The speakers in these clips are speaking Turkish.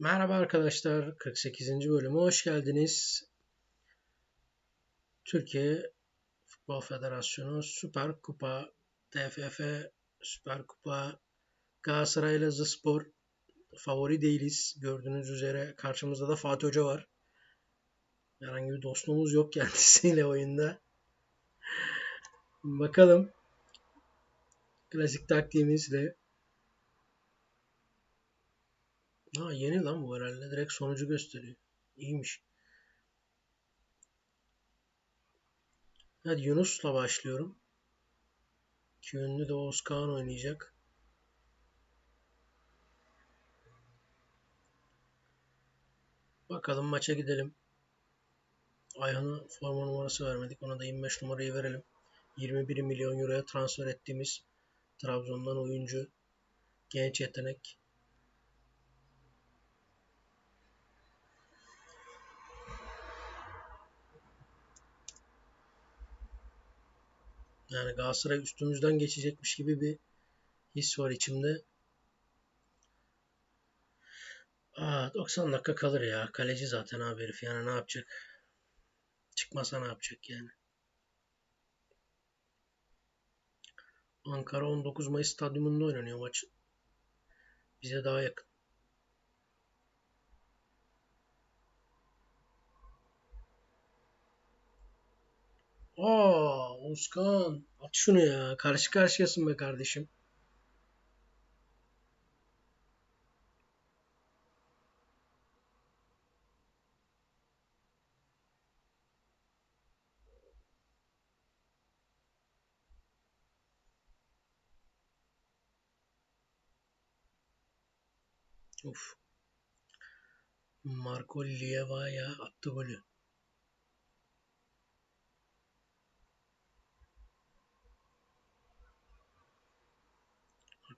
Merhaba arkadaşlar, 48. bölüme hoş geldiniz. Türkiye Futbol Federasyonu Süper Kupa, TFF Süper Kupa, Galatasaray Elazığspor favori değiliz. Gördüğünüz üzere karşımızda da Fatih Hoca var. Herhangi bir dostluğumuz yok kendisiyle oyunda. Bakalım. Klasik taktiğimizle Ha yeni lan bu herhalde. Direkt sonucu gösteriyor. İyiymiş. Hadi Yunus'la başlıyorum. Yönlü de Özkan oynayacak. Bakalım maça gidelim. Ayhan'a forma numarası vermedik. Ona da 25 numarayı verelim. 21 milyon euroya transfer ettiğimiz Trabzon'dan oyuncu genç yetenek Yani Galatasaray üstümüzden geçecekmiş gibi bir his var içimde. Aa, 90 dakika kalır ya. Kaleci zaten abi herif. Yani ne yapacak? Çıkmasa ne yapacak yani? Ankara 19 Mayıs stadyumunda oynanıyor maç. Bize daha yakın. Aa, Özkan. At şunu ya. Karşı karşıyasın be kardeşim. Uf. Marco Lieva'ya attı golü.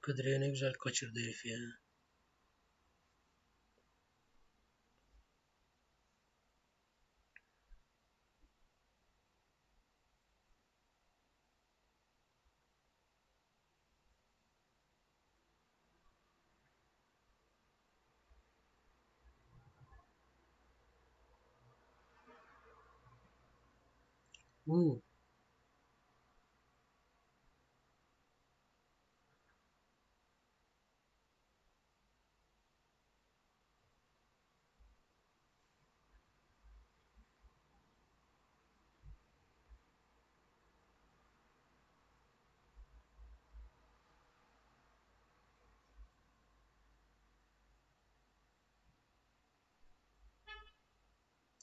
Arka ne güzel kaçırdı herif ya. Uh.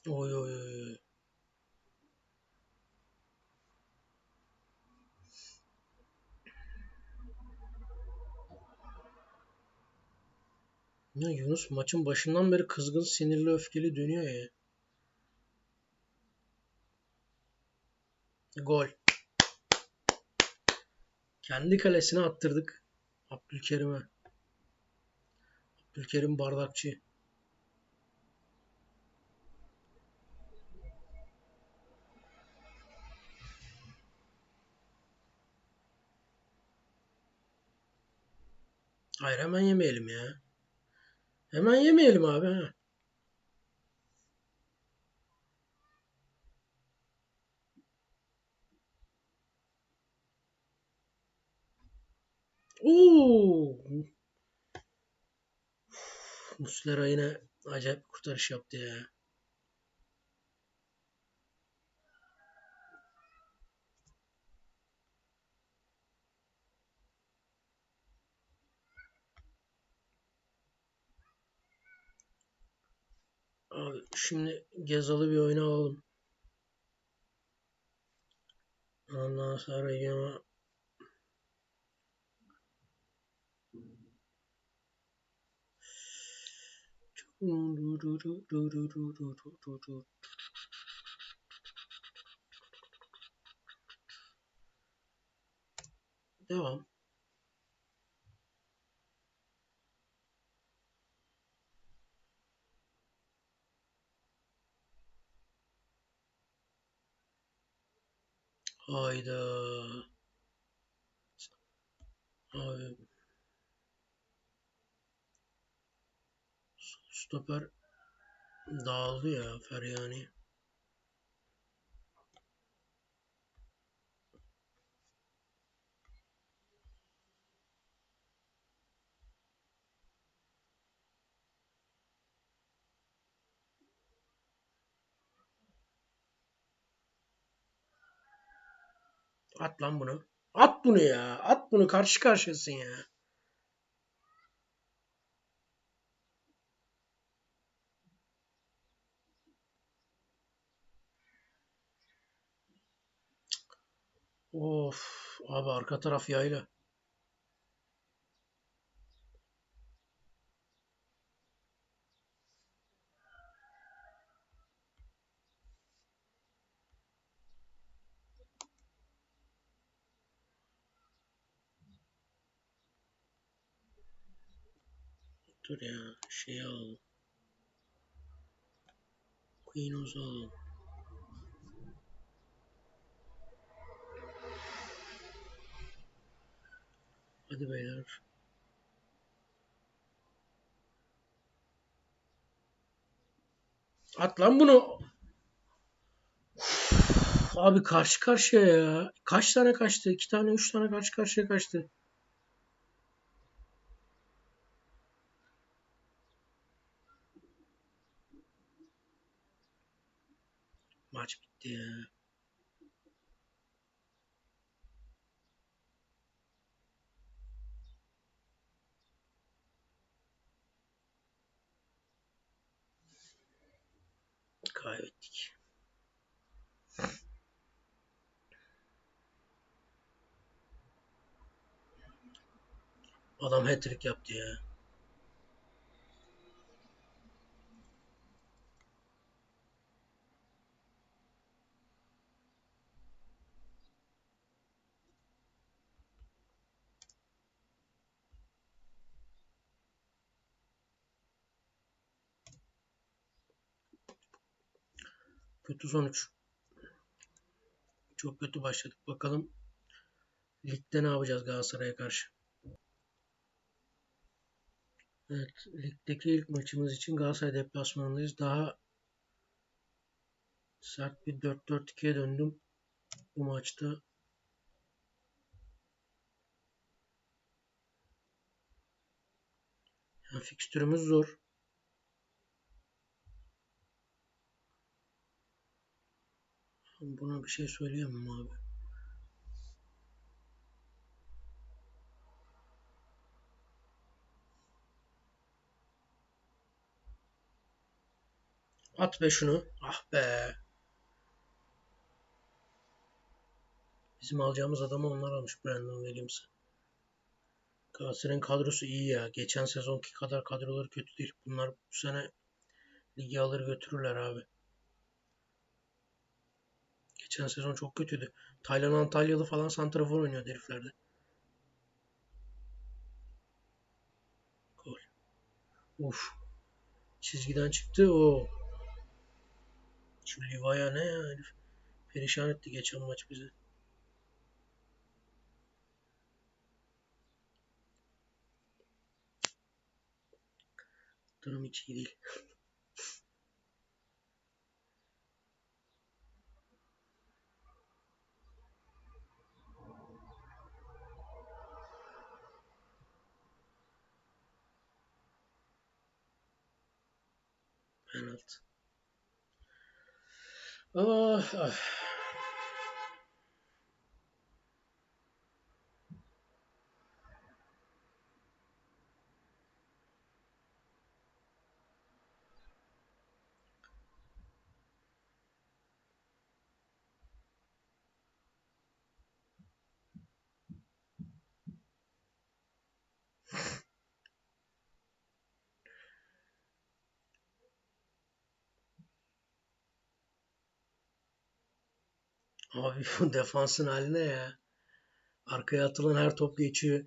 Oy oy oy. Ya Yunus maçın başından beri kızgın, sinirli, öfkeli dönüyor ya. Gol. Kendi kalesine attırdık. Abdülkerim'e. Abdülkerim bardakçı. Hayır hemen yemeyelim ya. Hemen yemeyelim abi ha. Oo. Muslera yine acayip kurtarış yaptı ya. Abi şimdi Gezal'ı bir oyuna alalım. Ondan sonra yine Devam. Hayda. Abi. stoper dağıldı ya Feryani. At lan bunu. At bunu ya. At bunu karşı karşıyasın ya. Of abi arka taraf yayla. Dur şey al. Queen'uzu al. Hadi beyler. At lan bunu. Abi karşı karşıya ya. Kaç tane kaçtı? İki tane, üç tane karşı karşıya kaçtı. Maç bitti ya. Kaybettik. Adam hat-trick yaptı ya. Kötü sonuç. Çok kötü başladık. Bakalım ligde ne yapacağız Galatasaray'a karşı. Evet, ligdeki ilk maçımız için Galatasaray deplasmanındayız. Daha sert bir 4-4-2'ye döndüm bu maçta. Yani fikstürümüz zor. Buna bir şey söyleyemem abi. At be şunu. Ah be. Bizim alacağımız adamı onlar almış Brandon Williams'ı. Galatasaray'ın kadrosu iyi ya. Geçen sezonki kadar kadroları kötü değil. Bunlar bu sene ligi alır götürürler abi. Geçen sezon çok kötüydü. Taylan Antalyalı falan santrafor oynuyor heriflerde. Gol. Uf. Çizgiden çıktı o. Şu Livaya ne ya herif. Perişan etti geçen maç bizi. Durum hiç iyi değil. Penaltı. Ah, Abi bu defansın haline ya. Arkaya atılan her top geçiyor.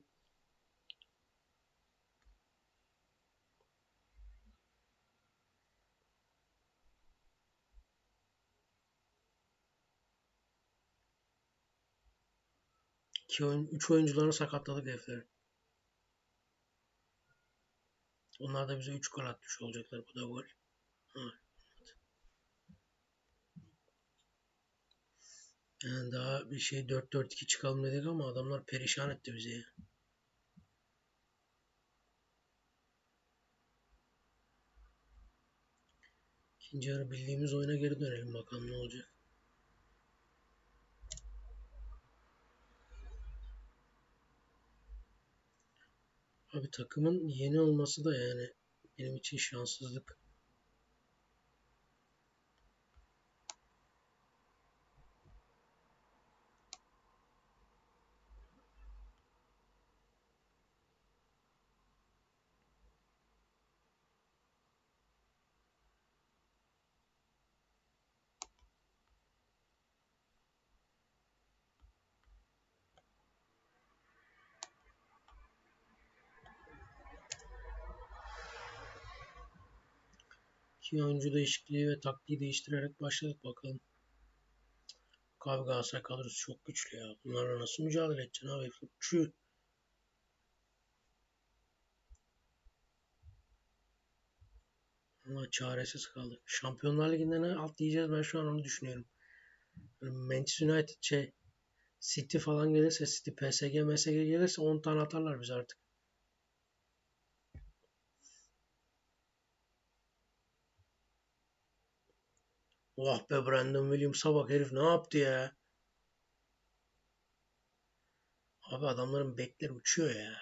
İki oyun, üç oyuncularını sakatladık herifleri. Onlar da bize 3 gol atmış olacaklar. Bu da gol. Yani daha bir şey 4-4-2 çıkalım dedik ama adamlar perişan etti bizi ya. İkinci yarı bildiğimiz oyuna geri dönelim bakalım ne olacak. Abi takımın yeni olması da yani benim için şanssızlık. İki oyuncu değişikliği ve taktiği değiştirerek başladık bakalım. Abi Galatasaray kadrosu çok güçlü ya. Bunlarla nasıl mücadele edeceksin abi? Uçuyor. Ama çaresiz kaldık. Şampiyonlar Ligi'nde ne atlayacağız ben şu an onu düşünüyorum. Manchester United şey City falan gelirse City PSG MSG gelirse 10 tane atarlar biz artık. Oh be Brandon Williams'a bak herif ne yaptı ya. Abi adamların bekler uçuyor ya.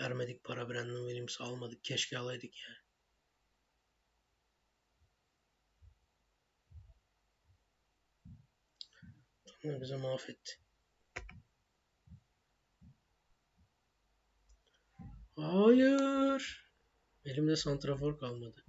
Vermedik para Brandon Williams'ı almadık. Keşke alaydık ya. Ama bize mahvetti. Hayır. Elimde santrafor kalmadı.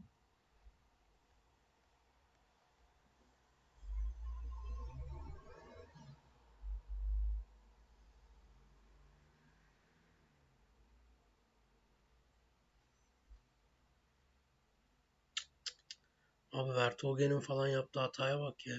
Abi Vertonghen'in falan yaptığı hataya bak ya.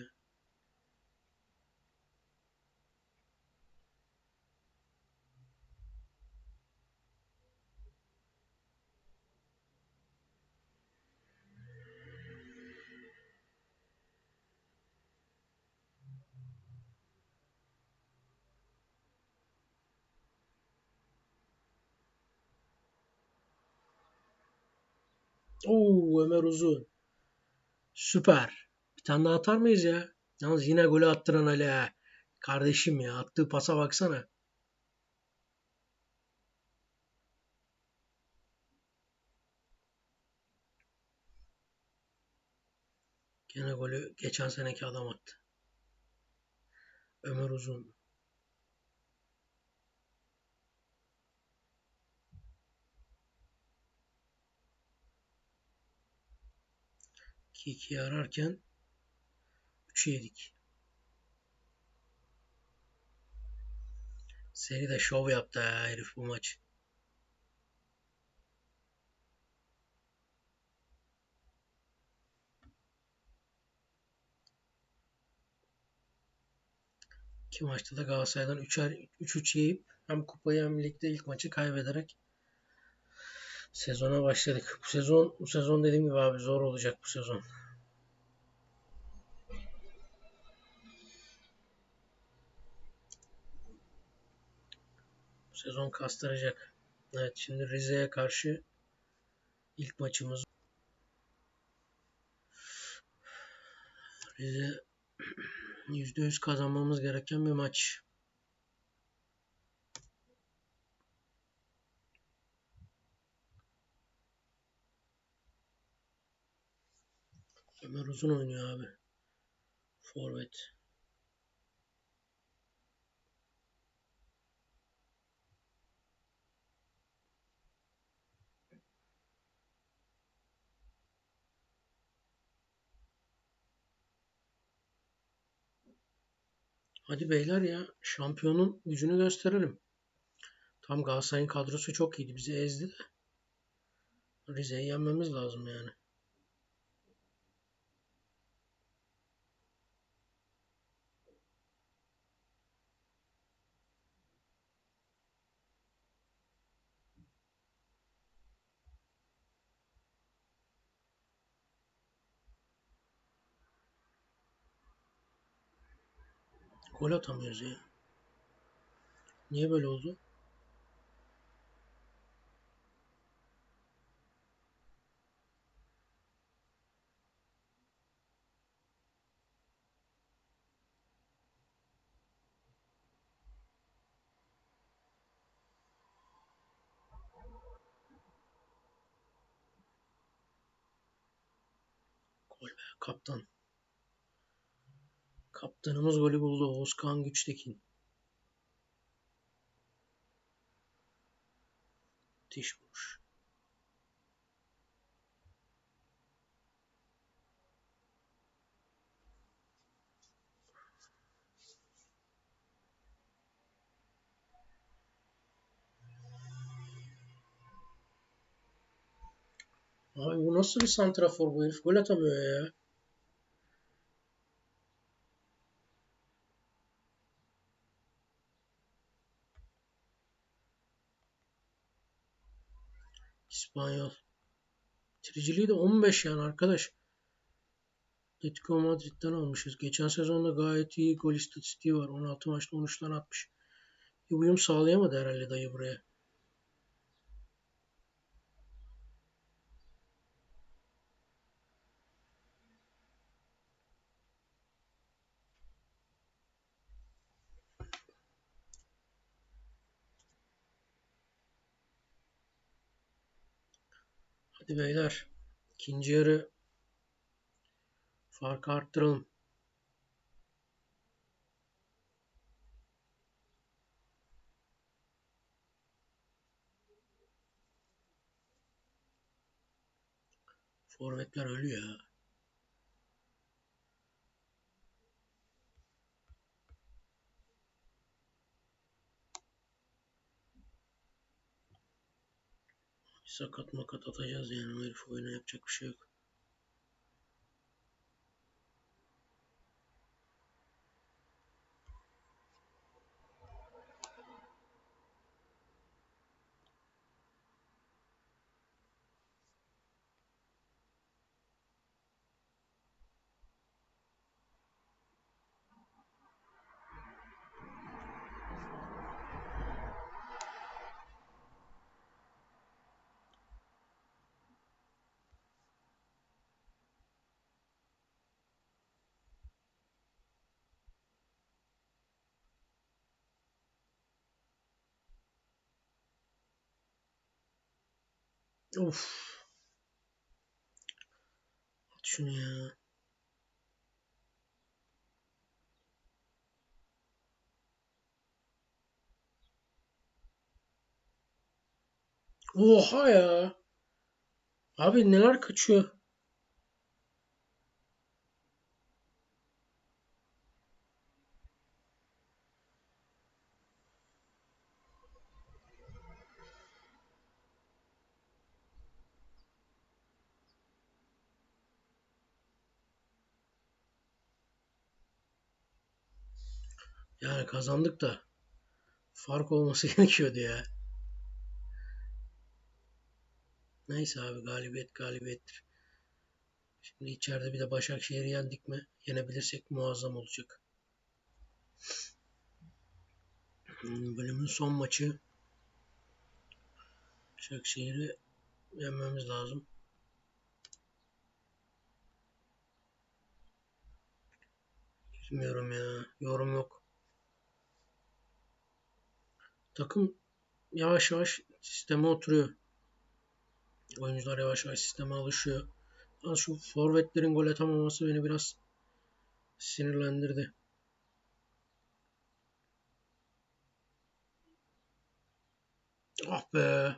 Oo Ömer Uzun. Süper. Bir tane daha atar mıyız ya? Yalnız yine golü attıran Ali ha. Kardeşim ya attığı pasa baksana. Gene golü geçen seneki adam attı. Ömer Uzun. Kiki'yi ararken 3'ü yedik. Seri de şov yaptı ha herif bu maç. İki maçta da Galatasaray'dan 3'er 3-3 yiyip hem kupayı hem ligde ilk maçı kaybederek sezona başladık. Bu sezon bu sezon dediğim gibi abi zor olacak bu sezon. Bu sezon kastıracak. Evet şimdi Rize'ye karşı ilk maçımız. Rize %100 kazanmamız gereken bir maç. Ömer Uzun oynuyor abi. Forvet. Hadi beyler ya şampiyonun gücünü gösterelim. Tam Galatasaray'ın kadrosu çok iyiydi. Bizi ezdi de. Rize'yi yenmemiz lazım yani. Gol atamıyoruz ya. Niye böyle oldu? Gol be kaptan. Kaptanımız golü buldu. Oğuzkan Güçtekin. Müthiş vuruş. Abi bu nasıl bir santrafor bu herif? Gol atamıyor ya. İspanyol. Bitiriciliği de 15 yani arkadaş. Atletico Madrid'den almışız. Geçen sezonda gayet iyi gol istatistiği var. 16 maçta 13 tane atmış. Bir uyum sağlayamadı herhalde dayı buraya. Hadi beyler. İkinci yarı farkı arttıralım. Forvetler ölüyor ya. Sakat makat atacağız yani o herif oyuna yapacak bir şey yok. Of. At şunu ya. Oha ya. Abi neler kaçıyor. Yani kazandık da fark olması gerekiyordu ya. Neyse abi galibiyet galibiyettir. Şimdi içeride bir de Başakşehir'i yendik mi? Yenebilirsek muazzam olacak. Hmm, Bölümün son maçı. Başakşehir'i yenmemiz lazım. Bilmiyorum ya. Yorum yok. Takım yavaş yavaş sisteme oturuyor. Oyuncular yavaş yavaş sisteme alışıyor. Ama şu forvetlerin gol atamaması beni biraz sinirlendirdi. Ah be.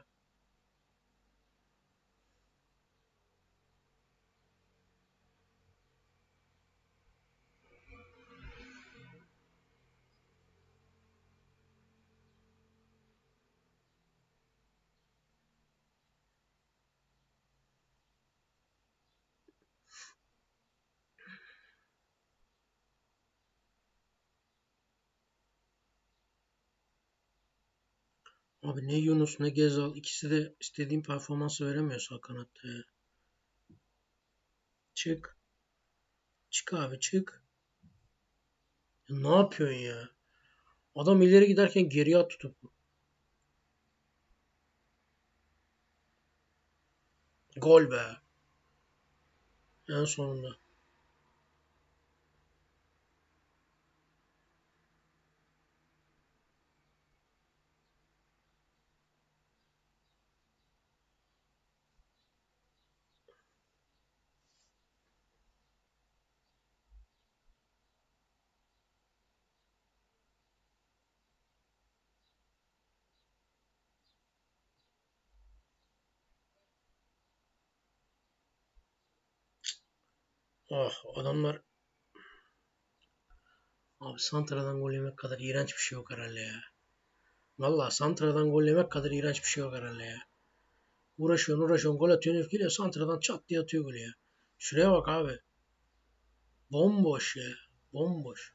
Abi ne Yunus ne Gezal ikisi de istediğim performansı veremiyor sağ kanatta ya. Çık. Çık abi çık. Ya ne yapıyorsun ya? Adam ileri giderken geriye attı topu. Gol be. En sonunda. Ah adamlar Abi Santra'dan gol yemek kadar iğrenç bir şey yok herhalde ya. Valla Santra'dan gol yemek kadar iğrenç bir şey yok herhalde ya. Uğraşıyorsun uğraşıyorsun gol atıyorsun herif Santra'dan çat diye atıyor golü ya. Şuraya bak abi. Bomboş ya. Bomboş.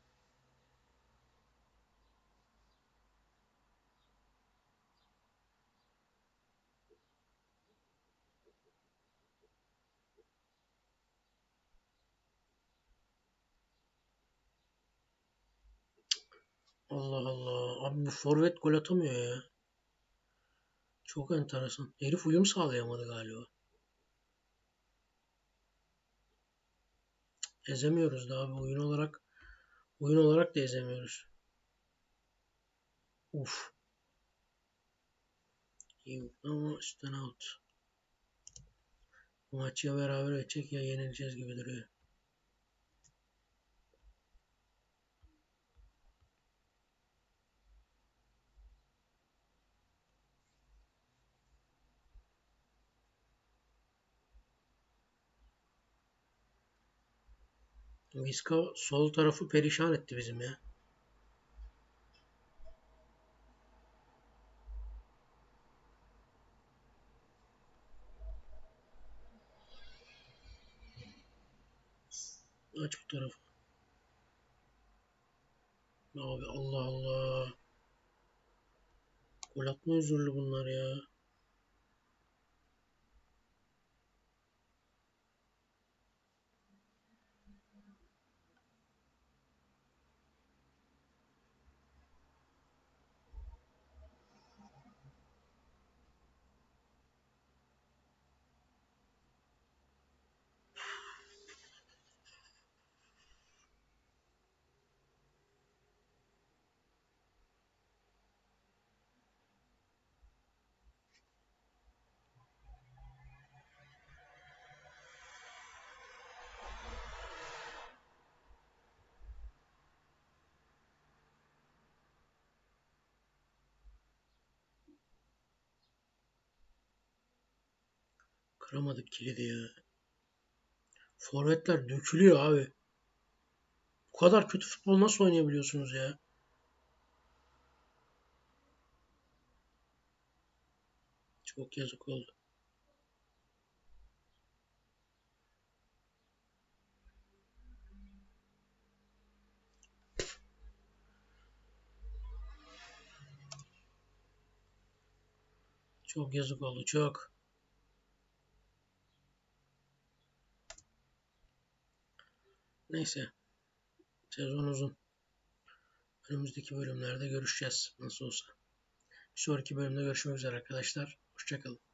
Allah Allah. Abi bu forvet gol atamıyor ya. Çok enteresan. Herif uyum sağlayamadı galiba. Ezemiyoruz da abi oyun olarak. Oyun olarak da ezemiyoruz. Uf. İyi ama üstten out. Bu maçı beraber edecek ya yenileceğiz gibi duruyor. Viska sol tarafı perişan etti bizim ya. Aç bu tarafı. Abi Allah Allah. Gol atma özürlü bunlar ya. Kıramadık kilidi ya. Forvetler dökülüyor abi. Bu kadar kötü futbol nasıl oynayabiliyorsunuz ya? Çok yazık oldu. Çok yazık oldu çok. Neyse. Sezon uzun. Önümüzdeki bölümlerde görüşeceğiz nasıl olsa. Bir sonraki bölümde görüşmek üzere arkadaşlar. Hoşçakalın.